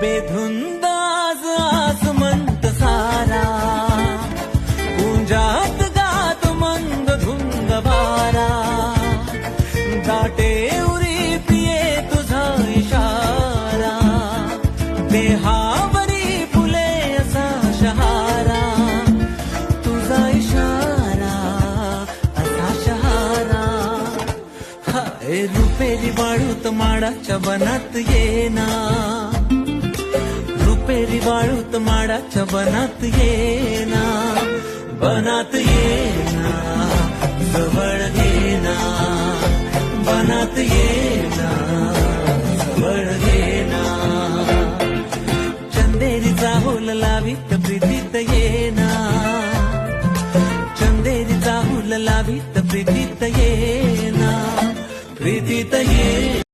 बेधुंदाज आसमंत सारा कुंजात गात मंद धुंद वारा दाटे उरी पिये तुझा इशारा देहावरी फुले असा शहारा. तुझा इशारा असा शहारा. हाय रुपेरी वाळूत माडाच्या बनात येना देवी वाळूत माडाच्या बनात येना बनात येना जवळ घेना बनात ये ना जवळ घेना चंदेरीचा होल तर प्रीतीत येना चंदेरीचा होल तर प्रीतीत येना प्रीतीत ये